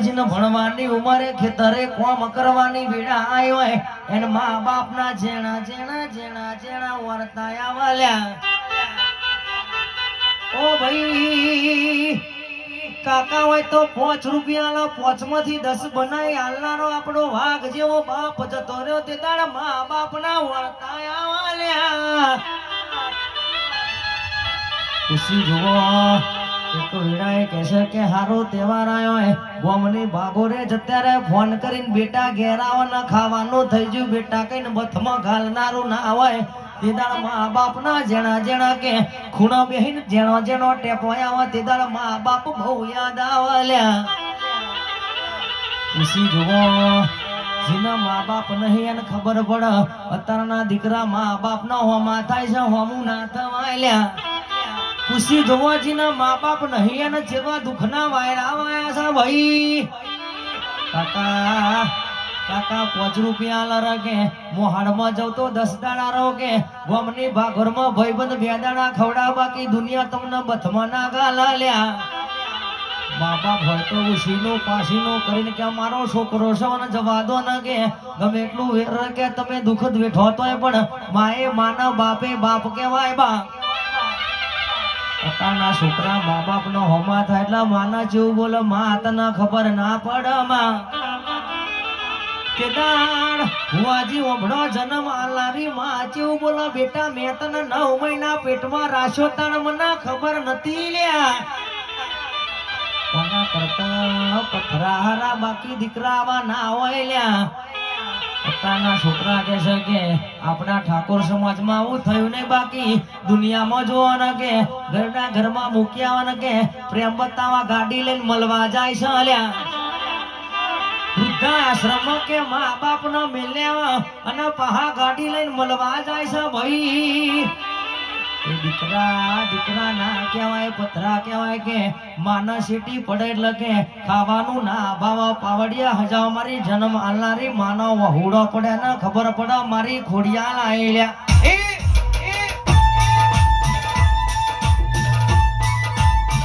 ભણવાની ઉંમરે ખેતરે કોમ કરવાની વેળા આવ્યો એને મા બાપના જેણા જેણા જેણા જેણા વર્તાયા વાલ્યા ઓ ભાઈ, કાકા હોય તો પાંચ રૂપિયા લો પાંચમાંથી દસ બનાવી હાલનારો આપણો વાઘ જેવો બાપ જતો રહ્યો તે તારા મા બાપના વર્તાયા વાલ્યા ખુશી એ કે હારો તહેવાર આવ્યો હે. બોમની ભાગોરે જત્યારે ફોન કરીને બેટા ઘેર આવો ખાવાનું થઈ ગયું બેટા કઈને બથમાં ઘાલનારું ના હોય. તે દાડા મા બાપના જેણા જેણા કે ખૂણો બેહીને જેણો જેણો ટેપો આવે તે દાડા મા બાપ બહુ યાદ આવલ્યા. ખુશી મા બાપ નહીં એને ખબર પડે. અત્યારના દીકરા મા બાપના હોમા થાય છે, હોમું ના થવાયલ્યા ખુશી જોવાજીના મા બાપ નહીં અને જેવા દુઃખના વાયરા વાયા છે ભાઈ. કાકા કાકા, પાંચ રૂપિયા આલા રકે મોહાડમાં જાવ તો દસ દાડા રહો કે. ગમની ભાગોરમાં ભાઈબંધ બે દાડા ખવડા બાકી દુનિયા તમને બથમાં ના ગાલા લ્યા. મા બાપ હોય તો ઉશીનો પાસીનો કરીને કે મારો છોકરો છે અને જવા દો ને કે. ગમે એટલું વેર કે તમે દુઃખ વેઠો તોય પણ માએ માના બાપે બાપ કહેવાય બા. અત્યારના છોકરા મા બાપ નો હોમા થાય એટલે માના જેવું બોલે, માં તને ખબર ના પડે બેટા, મેં તને નવ પેટમાં તને મને ખબર નથી લ્યા. કોના કરતા પથરા હારા બાકી દીકરા આવા ના હોય લ્યા. અત્યારના છોકરા કે છે કે, આપણા ઠાકોર સમાજમાં આવું થયું નહીં બાકી? દુનિયામાં જોવાના કે, ઘરના ઘરમાં મૂકી આવવાના કે? પ્રેમ બતાવા ગાડી લઈને મળવા જાય છે અલ્યા. વૃદ્ધાશ્રમ કે મા બાપ નો મિલ્યા અને પહા ગાડી લઈને મળવા જાય છે ભાઈ. એ દીકરા દીકરા ના કહેવાય પથરા કહેવાય કે માના પડે એટલે કે ખાવાનું ના ભાવ પાવડિયા હજાવ મારી જન્મ આલનારી માનો વહુડો પડે ને ખબર પડે મારી ખોડિયા લાયેલા એ